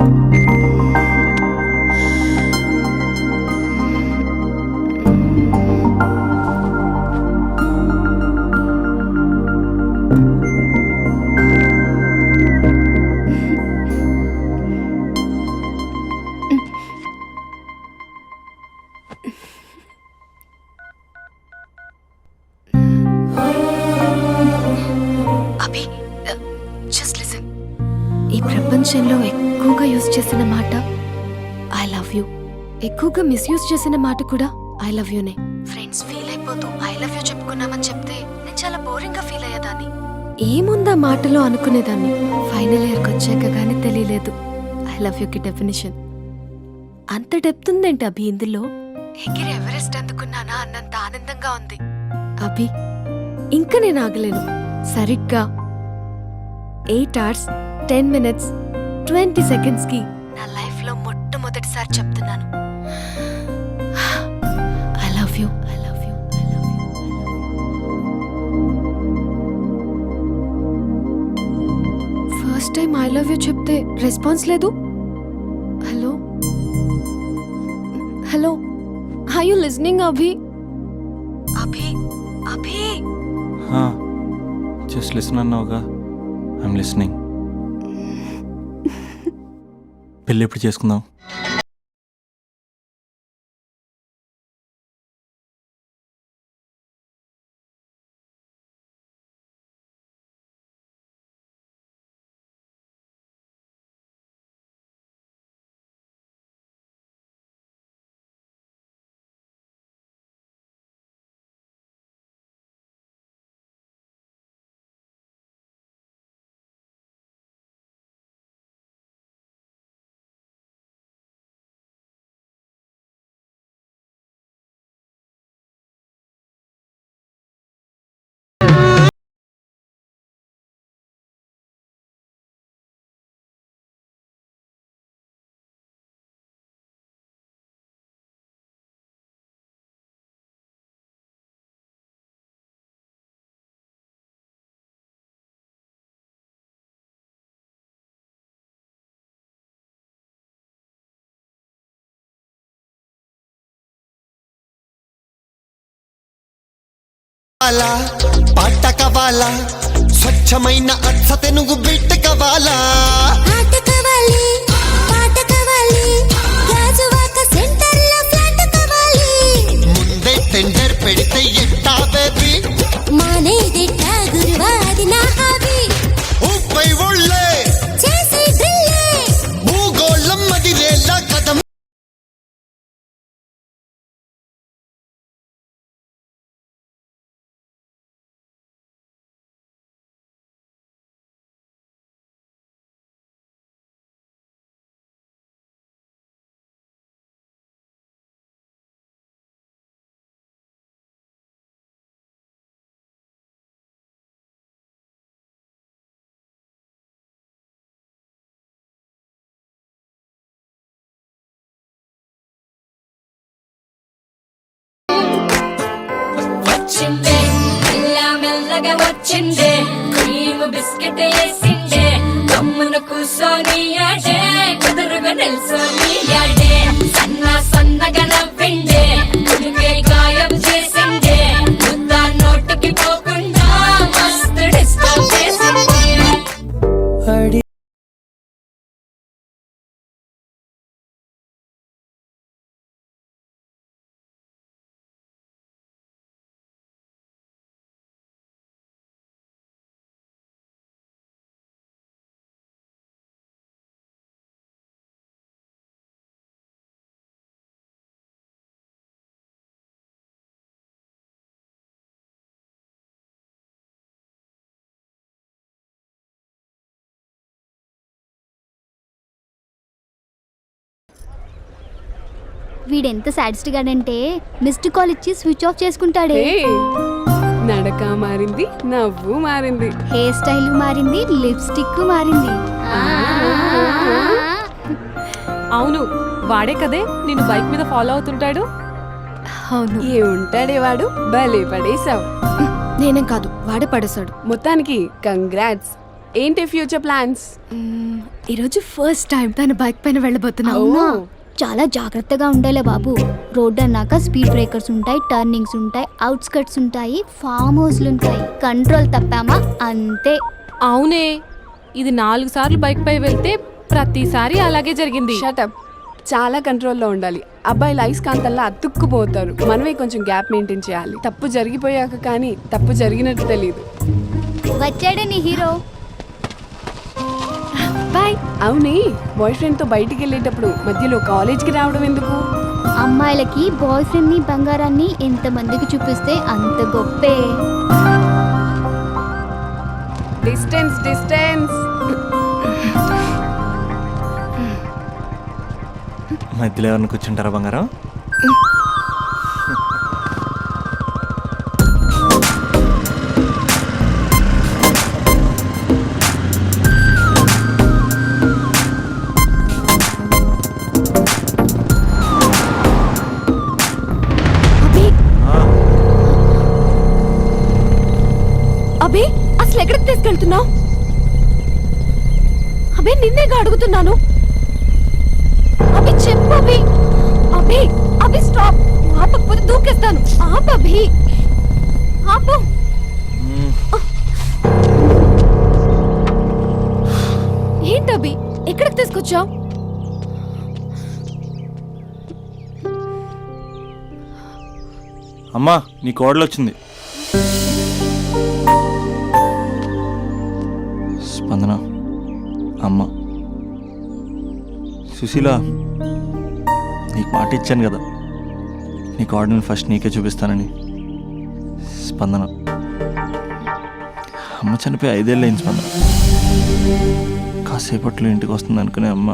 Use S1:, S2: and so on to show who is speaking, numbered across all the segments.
S1: thank you misuse చేసిన మాట కూడా ఐ లవ్ యూనే ఫ్రెండ్స్ ఫీల్ అయిపోతూ ఐ లవ్ యూ చెప్పుకున్నామని చెప్తే నేను చాలా బోరింగ్గా ఫీల్ అయ్యేదాన్ని. ఏముందా మాటలో అనుకునేదాన్ని? ఫైనల్ ఇయర్కి వచ్చాక గానీ తెలియలేదు. ఐ లవ్ యూకి డెఫినేషన్ అంత డెప్త్ ఉందేంటి అభి ఇందులో? ఎగిరి ఎవరెస్ట్ అందుకున్నానా అన్నంత ఆనందంగా ఉంది. అభి ఇంకా నేను ఆగలేను. సరిగ్గా. Eight hours ten minutes twenty seconds love you చెప్తే రెస్పాన్స్ లేదు? Hello? Hello? Hi you listening Abhi Abhi Abhi
S2: just listen అన్నావుగా. ఐఎమ్ లిసనింగ్ పెళ్ళి ఎప్పుడు చేసుకుందాం?
S3: కావాలా? పాట కావాలా? స్వచ్ఛమైన అచ్చ తెనుగు బిట్ట కావాలా? ముందే టెండర్ పెడితే ఎట్టా బేబీ
S4: మానేదిట్ట గురువాది నా
S5: వచ్చిందే మెల్ల మెల్లగా వచ్చిందే క్రీమ్ బిస్కెట్ వేసిందే కమ్మున కూసోని ఆడే కుదురుగా నిల్సోని ఆడే సన్న సన్నగా
S6: వీడెంత సాడిస్ట్ గాడంటే మిస్డ్ కాల్ ఇచ్చి స్విచ్ ఆఫ్ చేసుకుంటాడే.
S7: నడక మారింది నవ్వు మారింది.
S6: హెయిర్ స్టైల్ మారింది లిప్స్టిక్ మారింది.
S7: అవును వాడే కదే నిన్ను బైక్ మీద ఫాలో అవుతుంటాడు.
S1: అవును.
S7: ఏ ఉంటాడే వాడు? భలే పడేసావు
S1: నేనేం కాదు వాడే పడేశాడు.
S7: మొత్తానికి కంగ్రాట్స్. ఏంటి ఫ్యూచర్ ప్లాన్స్
S1: ఈరోజు ఫస్ట్ టైం తన బైక్ పైన వెళ్ళబోతున్నా
S6: అవునా? చాలా జాగ్రత్తగా ఉండాలే బాబు. రోడ్ అన్నాక స్పీడ్ బ్రేకర్స్ ఉంటాయి టర్నింగ్స్ ఉంటాయి అవుట్స్కట్స్ ఉంటాయి ఫామ్ హౌస్లు ఉంటాయి. కంట్రోల్ తప్పామా? అంతే.
S8: అవునే. ఇది నాలుగు సార్లు బైక్ పై వెళ్తే ప్రతిసారి అలాగే జరిగింది.
S7: షటప్ చాలా కంట్రోల్లో ఉండాలి. అబ్బాయిలు ఐస్కాంతల్లా అతుక్కుపోతారు. మనమే కొంచెం గ్యాప్ మెయింటైన్ చేయాలి. తప్పు జరిగిపోయాక కానీ తప్పు జరిగినట్టు తెలియదు
S6: వచ్చాడే నీ హీరో
S1: బాయ్
S7: అవునే. బాయ్ ఫ్రెండ్తో బయటికి వెళ్ళేటప్పుడు మధ్యలో కాలేజ్కి రావడం ఎందుకు?
S6: అమ్మాయిలకి బాయ్ ఫ్రెండ్ని బంగారాన్ని ఎంత మందికి చూపిస్తే అంత గొప్పే.
S7: డిస్టెన్స్ డిస్టెన్స్
S9: మధ్యలో ఎవరిని కూర్చుంటారా బంగారం?
S1: నిన్నేగా అడుగుతున్నాను? అభి చెప్పు అభి. అభి అభి స్టాప్ ఆపకపోతే దూకేస్తాను. ఆపు అభి. ఆపు.
S9: ఏంటభి
S1: ఏంటి అభి? ఎక్కడికి తీసుకొచ్చావు?
S9: అమ్మా నీ కోడలు వచ్చింది సుశీల నీకు మాట ఇచ్చాను కదా. నీ కార్డును ఫస్ట్ నీకే చూపిస్తానని. స్పందన. అమ్మ చనిపోయి ఐదేళ్ళు అయింది స్పందన. కాసేపట్లో ఇంటికి వస్తుంది అనుకునే అమ్మ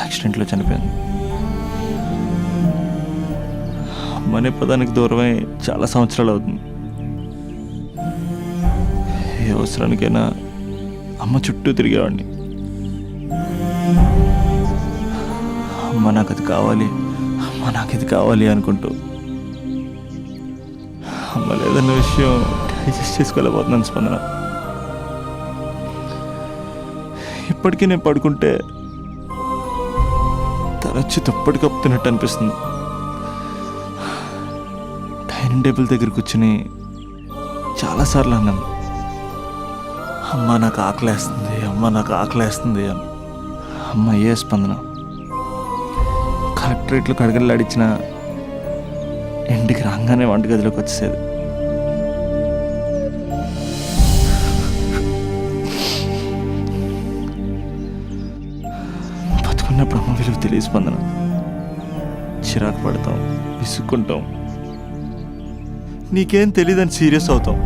S9: యాక్సిడెంట్లో చనిపోయింది. అమ్మనే పదానికి దూరమై చాలా సంవత్సరాలు అవుతుంది. ఏ అవసరానికైనా అమ్మ చుట్టూ తిరిగేవాడిని. అమ్మ నాకు అది కావాలి. అమ్మ నాకు ఇది కావాలి అనుకుంటూ. అమ్మ లేదన్న విషయం డైజెస్ట్ చేసుకోలేకపోతున్నాను స్పందన. ఇప్పటికీ నేను పడుకుంటే తలొచ్చి దుప్పటి కప్పుతున్నట్టు అనిపిస్తుంది. డైనింగ్ టేబుల్ దగ్గర కూర్చుని చాలాసార్లు అన్నాను. అమ్మ నాకు ఆకలేస్తుంది అమ్మ నాకు ఆకలేస్తుంది అని. అమ్మ ఏ స్పందన? కలెక్టరేట్లో కడగలాడిచ్చిన ఇంటికి రాగానే వంటగదిలోకి వచ్చేసేది. బతుకున్న బ్రహ్మ విలువ తెలియ స్పందన. చిరాకు పడతాం విసుక్కుంటాం. నీకేం తెలియదని సీరియస్ అవుతాం.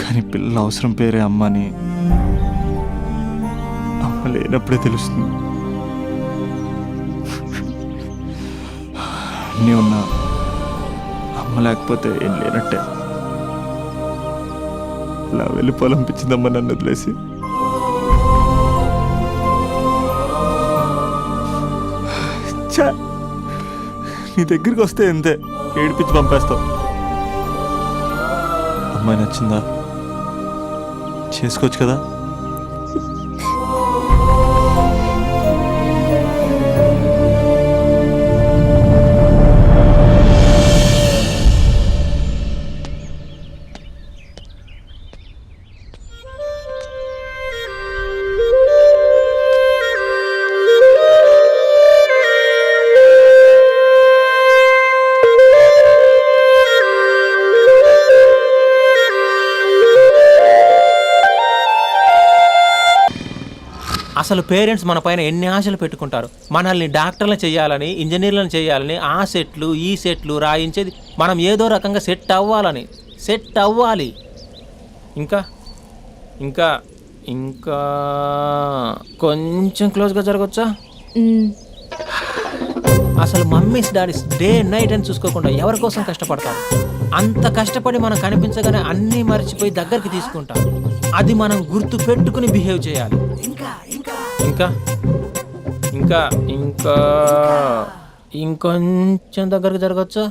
S9: కానీ పిల్లల అవసరం పేరే అమ్మని అమ్మ లేనప్పుడే తెలుస్తుంది. అన్నీ ఉన్నా అమ్మ లేకపోతే ఏం లేనట్టే. ఇలా వెళ్ళిపోవాలనిపించిందమ్మ నన్ను వదిలేసి. ఛ! నీ దగ్గరికి వస్తే ఎంతే ఏడిపించి పంపేస్తావు. అమ్మాయి నచ్చిందా? చేసుకోవచ్చు కదా?
S10: అసలు పేరెంట్స్ మన పైన ఎన్ని ఆశలు పెట్టుకుంటారు? మనల్ని డాక్టర్లు చేయాలని ఇంజనీర్లను చేయాలని ఆ సెట్లు ఈ సెట్లు రాయించేది మనం ఏదో రకంగా సెట్ అవ్వాలని. సెట్ అవ్వాలి. ఇంకా? ఇంకా? ఇంకా? కొంచెం క్లోజ్గా జరగచ్చా. అసలు మమ్మీస్ డాడీస్ డే నైట్ అని చూసుకోకుండా ఎవరి కోసం కష్టపడతారు? అంత కష్టపడి మనం కనిపించగానే అన్నీ మర్చిపోయి దగ్గరికి తీసుకుంటాం. అది మనం గుర్తు పెట్టుకుని బిహేవ్ చేయాలి. ఇంకా? ఇంకా ఇంకా ఇంకొంచెం దగ్గరికి జరగచ్చా.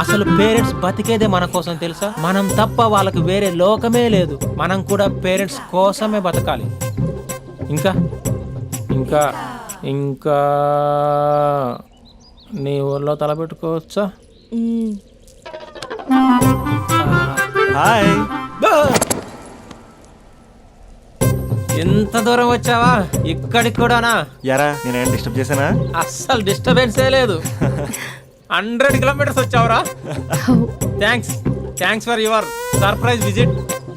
S10: అసలు పేరెంట్స్ బతికేదే మన కోసం తెలుసా? మనం తప్ప వాళ్ళకి వేరే లోకమే లేదు. మనం కూడా పేరెంట్స్ కోసమే బతకాలి. ఇంకా? ఇంకా ఇంకా నీ ఊర్లో తలపెట్టుకోవచ్చా.
S9: హాయ్.
S10: ఎంత దూరం వచ్చావా? ఇక్కడికి కూడానా?
S9: యారా నేనేం డిస్టర్బ్ చేశానా?
S10: అస్సలు డిస్టర్బెన్సే లేదు. Hundred kilometres వచ్చావురా. Thanks thanks for your surprise visit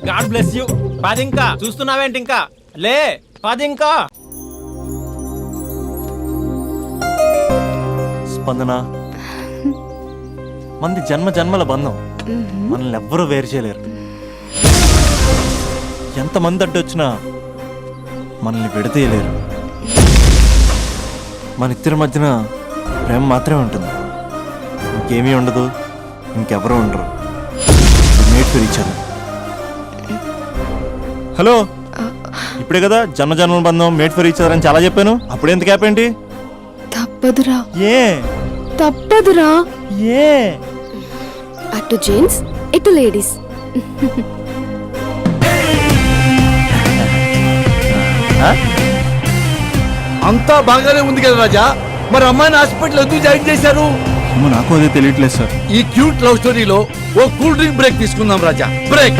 S10: God bless you పది ఇంకా చూస్తున్నావేంటి ఇంకా? లే పది ఇంకా
S9: స్పందన మంది జన్మ జన్మల బంధం. మనల్ని ఎవ్వరూ వేరు చేయలేరు. ఎంతమంది అడ్డొచ్చినా మనల్ని విడదీయలేరు. మన ఇద్దరి మధ్యన ప్రేమ మాత్రమే ఉంటుంది. ఇంకేమీ ఉండదు ఇంకెవరూ ఉండరు. మేట్ ఫర్ ఇచ్చారు హలో? ఇప్పుడే కదా జన్మ జన్మల బంధం మేట్ ఫర్ ఇచ్చారు అని చాలా చెప్పాను. అప్పుడు ఎంత గ్యాప్ ఏంటి?
S1: తప్పదురా.
S9: ఏ?
S1: తప్పదురా.
S9: ఏ?
S1: అటు జెంట్స్ ఇటు లేడీస్
S11: అంతా బాగానే ఉంది కదా రాజా. మరి అమ్మాయిని హాస్పిటల్ ఎందుకు జాయిన్ చేశారు?
S9: నాకు అదే తెలియట్లేదు సార్.
S11: ఈ క్యూట్ లవ్ స్టోరీలో ఓ కూల్ డ్రింక్ బ్రేక్ తీసుకుందాం రాజా. బ్రేక్.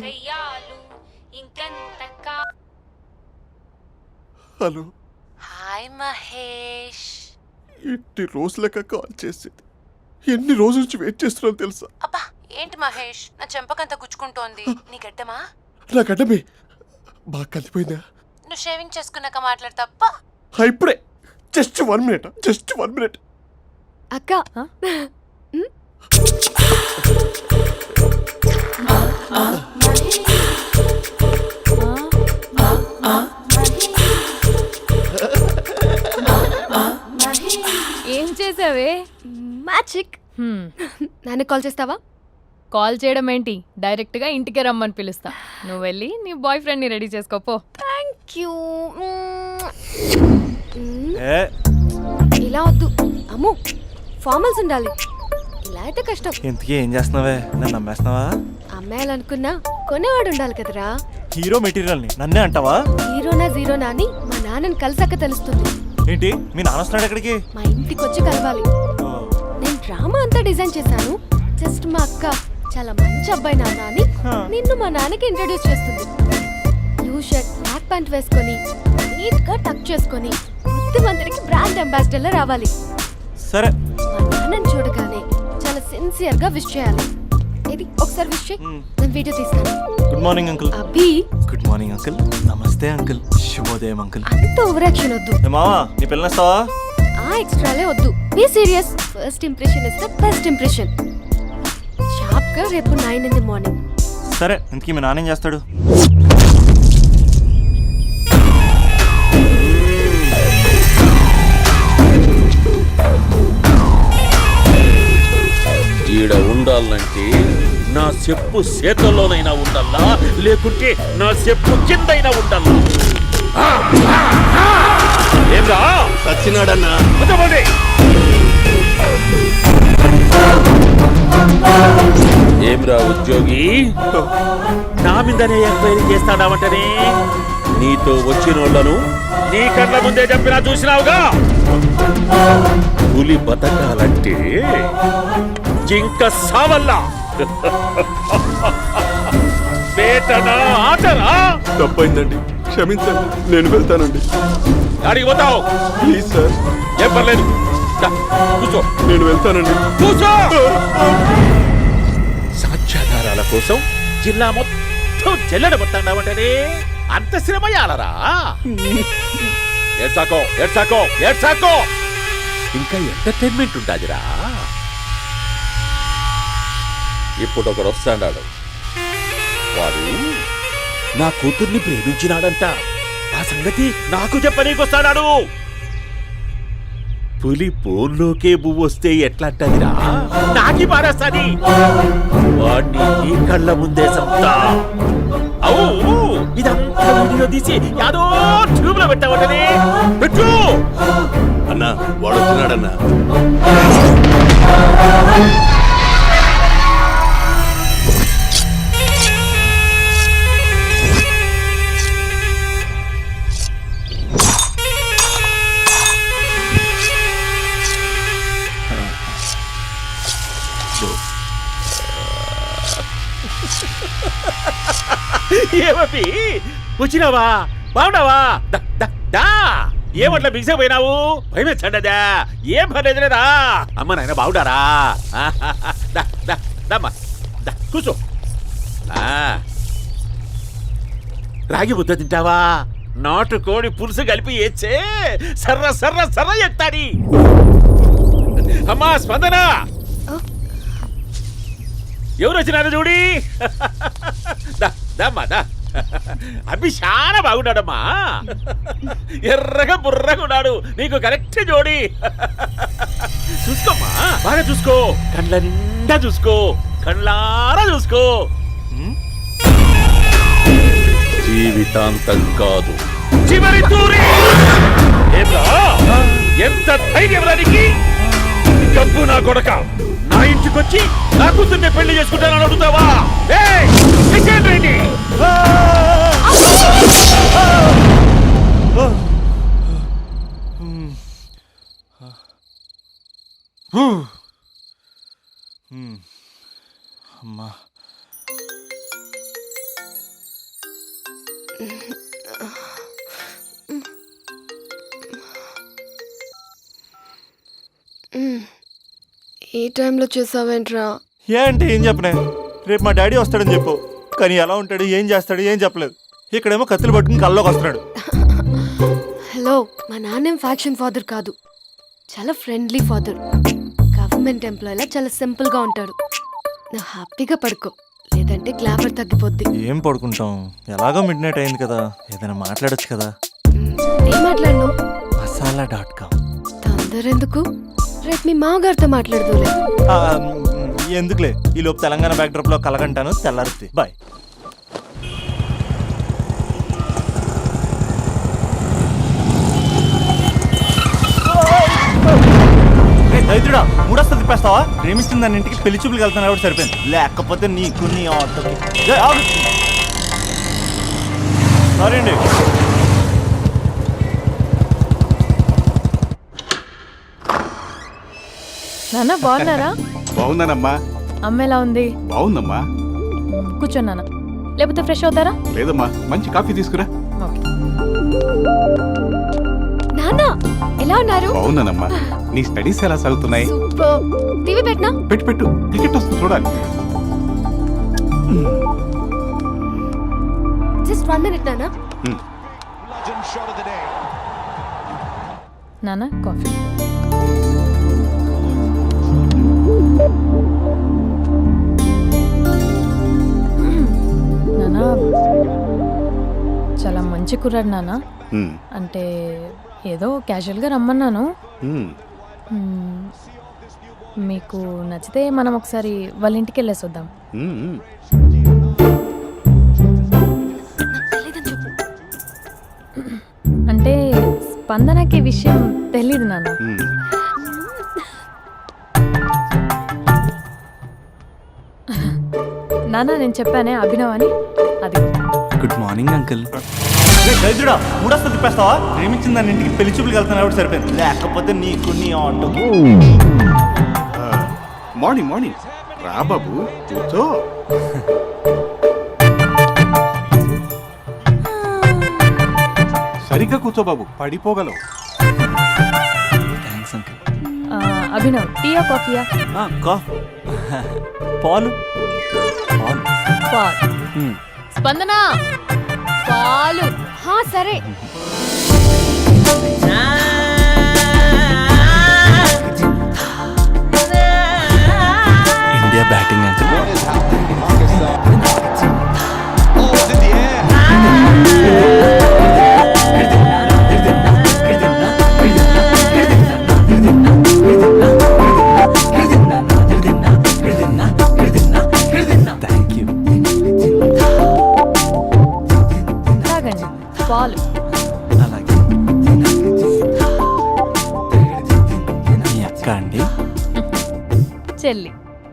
S5: దయ్యాలు ఇంకంత కా
S11: హలో?
S5: హాయ్ మహేష్.
S11: ఎన్ని రోజులక కాల్ చేసేది. ఎన్ని రోజుల నుంచి వెయిట్ చేస్తున్నావు తెలుసా?
S5: అబ్బా ఏంటి మహేష్? నా చెంపకంత గుచ్చుకుంటోంది. నీ గడ్డమా?
S11: నా గడ్డమే. బాగా కలిపోయిందా?
S5: నువ్వు షేవింగ్ చేసుకున్నాక మాట్లాడు తప్ప
S11: ఆ, ఇప్పుడే. Just one minute just one minute.
S1: అక్క
S12: ఏం చేసావే?
S1: మ్యాజిక్.
S12: హ్మ్,
S1: నాన్న కాల్ చేస్తావా?
S12: కాల్ చేయడం ఏంటి? డైరెక్ట్గా ఇంటికే రమ్మని పిలుస్తా. నువ్వు వెళ్ళి నీ బాయ్ ఫ్రెండ్ని రెడీ చేసుకోపో
S1: థ్యాంక్ యూ.
S9: ఏ?
S1: ఇలా వద్దు. అమ్ము ఫార్మల్స్ ఉండాలి. ఇలా అయితే కష్టం.
S9: ఇంతకీ ఏం చేస్తున్నావే? నన్ను నమ్మేస్తున్నావా?
S1: అమ్మాయిలనుకున్నా కొనేవాడు ఉండాలి కదరా.
S9: హీరో మెటీరియల్ని నన్నే అంటావా?
S1: హీరోనా జీరోనా అని మా నాన్నని కలిసాక తెలుస్తుంది.
S9: ఏంటి? మీ నాన్న వస్తున్నాడు ఎక్కడికి?
S1: మా ఇంటికి వచ్చి కలవాలి నేను డ్రామా అంతా డిజైన్ చేశాను. జస్ట్ మా అక్క చాలా మంచి అబ్బాయి నాన్న అని. నిన్ను మా నాన్నకి ఇంట్రడ్యూస్ చేస్తుంది. బ్లూ షర్ట్ బ్లాక్ ప్యాంట్ వేసుకొని నీట్గా టక్ చేసుకొని బుద్ధిమంతుడికి బ్రాండ్ అంబాసిడర్ రావాలి.
S9: సరే.
S1: మా నాన్నని చూడగానే సిన్సియర్గా విష్ చేయాలి. ఇది ఒకసారి విష్ చేయి. నేను వీడియో తీస్తాను.
S9: Good morning uncle.
S1: Abhi.
S9: Good morning uncle. నమస్తే అంకుల్. శుభోదయం అంకుల్.
S1: అంత ఓవర్ యాక్షన్ వద్దు
S9: మావా నీ పిల్లనిస్తావా
S1: ఆ ఎక్స్ట్రాలే వద్దు. Be serious first impression is the best impression షార్ప్గా రేపు నైన్ ఇన్ ది మార్నింగ్
S9: సరే ఇంతకీ మీ నాన్న ఏం చేస్తాడు?
S13: ఉండాలంటే నా చెప్పు చేతల్లోనైనా ఉండాలా? లేకుంటే నా చెప్పు కిందైనా ఉండాలా! ఏంరా?
S11: సచ్చినాడన్నా.
S13: కొంతమంది ఏమ్రా ఉద్యోగి? నా మీదనే ఎంక్వైరీ చేస్తాడావంటనే? నీతో వచ్చిన వాళ్ళను నీ కళ్ళ ముందే చెప్పినా చూసినావుగా? పులి బతకాలంటే జింక సావల్లా. వేటనా ఆటరా
S11: తప్పైందండి. క్షమించండి నేను వెళ్తానండి.
S13: అడిగి పోతావు.
S11: Please sir.
S13: ఏం పర్లేదు. కూర్చో.
S11: నేను వెళ్తానండి.
S13: కూర్చో! సాక్ష్యాధారాల కోసం జిల్లా మొత్తం చెల్లడబట్టాడావంటనే అంత శ్రమ యాలరా ఏడ్సాకో ఏడ్సాకో ఏడ్సాకో ఇంకా ఎంటర్టైన్మెంట్ ఉండాదిరా ఇప్పుడు ఒకడు వస్తాడాడు. వాడు నా కూతుర్ని ప్రేమించినాడంట. ఆ సంగతి నాకు చెప్పనీకొస్తాడాడు పులి పోన్లోకే పువ్వు వస్తే ఎట్లాంటదిరా? నాకి పారేస్తాది. వాడిని నీ కళ్ళ ముందే సంతా అవు ఇదంతా వీడియో తీసి యాదో ట్యూబ్లో పెట్టావటనే పెట్టు!
S11: అన్నా వాడు వచ్చినాడన్నా
S13: ఏమపి వచ్చినావా బాగున్నావా? దా. ఏమట్లా బిగిసే పోయినావు? భయమేచ్చండదా ఏం పర్లేదు లేదా? అమ్మ నాయన బాగుండారా ఆహాహా. దా, దా, దమ్మా. దా, కూర్చో. ఆ. రాగి ముద్ద తింటావా? నాటు కోడి పులుసు కలిపి ఏచ్చే సర్ర సర్ర సర్ర ఎత్తాడి అమ్మా స్పందన! ఎవరు వచ్చినారు చూడి? దా, దమ్మా దా. అభి చాలా బాగున్నాడమ్మా. ఎర్రగా బుర్రగా ఉన్నాడు. నీకు కరెక్ట్ జోడి. చూసుకోమ్మా. బాగా చూసుకో. కళ్ళ నిండా చూసుకో. కళ్ళారా చూసుకో. జీవితాంతం కాదు. చివరి తూరి? ఎంత ధైర్యం రానికి డబ్బు నా కొడక. తీసుకొచ్చి నా కూతుర్ని పెళ్ళి చేసుకుంటానని అడుగుతావా రెడ్డి
S9: అమ్మా Mm.
S1: ఈ టైంలో చేసావేంట్రా?
S9: ఏ అంటే ఏం చెప్పనే? రేపు మా డాడీ వస్తాడని చెప్పు. కానీ ఎలా ఉంటాడు ఏం చేస్తాడు ఏం చెప్పలేదు. ఇక్కడేమో కత్తులు పట్టుకుని కల్లోకి వస్తున్నాడు.
S1: హలో మా నాన్నేం ఫ్యాక్షన్ ఫాదర్ కాదు. చాలా ఫ్రెండ్లీ ఫాదర్. గవర్నమెంట్ ఎంప్లాయీలా చాలా సింపుల్గా ఉంటాడు. నువ్వు హ్యాపీగా పడుకో. లేదంటే గ్లామర్ తగ్గిపోద్ది.
S9: ఏం పడుకుంటాం? ఎలాగో మిడ్ నైట్ అయింది కదా. ఏదైనా మాట్లాడొచ్చు కదా.
S1: ఏం మాట్లాడను?
S9: Masala dot com.
S1: తొందర ఎందుకు? రేపు మీ మామగారితో మాట్లాడదులే.
S9: ఎందుకులే? ఈ లోపు తెలంగాణ బ్యాక్డ్రాప్లో కలగంటాను తెల్లారుద్ది. బాయ్. దైత్రుడా మూడొస్తా తిప్పేస్తావా? ప్రేమిస్తుంది దాని ఇంటికి పెళ్ళి చూపులు వెళ్తాను కాబట్టి సరిపోయింది. లేకపోతే నీకు నీ ఆటోకి. జై, ఆగు. సారీ అండి.
S12: నాన్న బాగున్నారా?
S14: బాగున్నానమ్మా.
S12: అమ్మ ఎలా ఉంది?
S14: బాగుందమ్మా.
S12: కూర్చో నాన్న. లేకపోతే ఫ్రెష్ అవుతారా?
S14: లేదమ్మా మంచి కాఫీ తీసుకురా.
S1: నాన్న ఎలా ఉన్నారు?
S14: బాగున్నానమ్మా. నీ స్టడీస్ ఎలా సాగుతున్నాయి?
S1: టీవీ పెట్టినా?
S14: పెట్టు పెట్టు. క్రికెట్ వస్తుంది చూడాలి.
S1: జస్ట్ వన్ మినిట్ నాన్న.
S12: నాన్న కాఫీ. మంచి కుర్రాడు నాన్న అంటే ఏదో క్యాజువల్గా రమ్మన్నాను. మ్మ్. మీకు నచ్చితే మనం ఒకసారి వాళ్ళ ఇంటికి వెళ్ళేసి వద్దాం అంటే స్పందనకి ఈ విషయం తెలీదు నాన్న. నాన్న నేను చెప్పానే అభినవ్ అని అది.
S9: Good morning uncle. దైత్రుడా మూడొస్తా తిప్పేస్తావా? ప్రేమించిన దాని ఇంటికి పెళ్ళి చూపులు వెళ్తాను కాబట్టి సరిపోయింది. లేకపోతే నీకు నీ ఆటోకి.
S14: ఆ, మార్నింగ్ మార్నింగ్. రా బాబు కూర్చో. సరిగ్గా కూర్చో బాబు పడిపోగలవు.
S9: థ్యాంక్స్ అంకుల్
S12: ఆ, అభినవ్ టీయా కాఫీయా?
S9: కాఫ్ పాలు పాలు.
S12: పాల్.
S9: మ్మ్.
S12: స్పందన? పాలు.
S1: సరే
S9: ఇండియా బ్యాటింగ్
S12: అంటే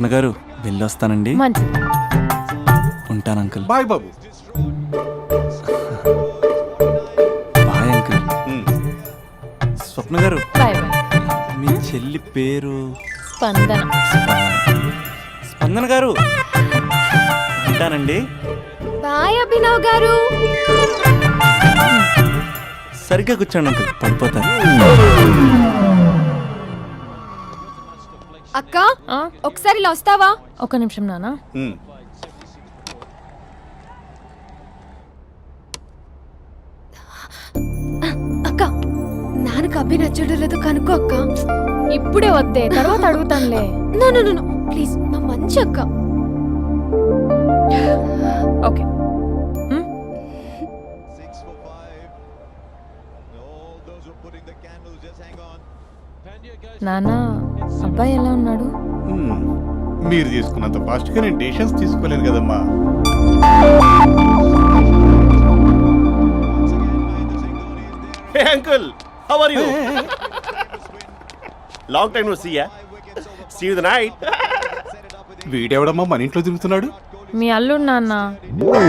S9: స్వప్న గారు వెళ్ళొస్తానండి.
S12: మంచిది.
S9: ఉంటాను అంకుల్.
S14: బాయ్ బాబు.
S9: Bye uncle. స్వప్న గారు
S12: బాయ్ బాయ్.
S9: మీ చెల్లి పేరు?
S12: స్పందన.
S9: స్పందన గారు ఉంటానండి.
S1: బాయ్ అభినవ్ గారు.
S9: సరిగ్గా కూర్చోండి అంకుల్ పడిపోతాను
S1: అక్క
S12: ఆ,
S1: ఒకసారి ఇలా వస్తావా?
S12: ఒక నిమిషం నాన్న.
S14: ఉమ్.
S1: అక్క నాన్నకు అభి నచ్చడం లేదో కనుక్కో అక్క.
S12: ఇప్పుడే వద్దే తర్వాత అడుగుతానులే.
S1: నో నో నో ప్లీజ్ నా మంచి అక్క.
S12: ఓకే. మ్? అబ్బాయి ఎలా ఉన్నాడు.
S14: మీరు తీసుకున్నంత ఫాస్ట్గా నేను డెసిషన్స్ తీసుకోలేను కదమ్మా.
S15: Uncle how are you long time see ya see the night
S14: వీడెవడమ్మా మన ఇంట్లో తిరుగుతున్నాడు?
S12: మీ అల్లుడు నాన్న.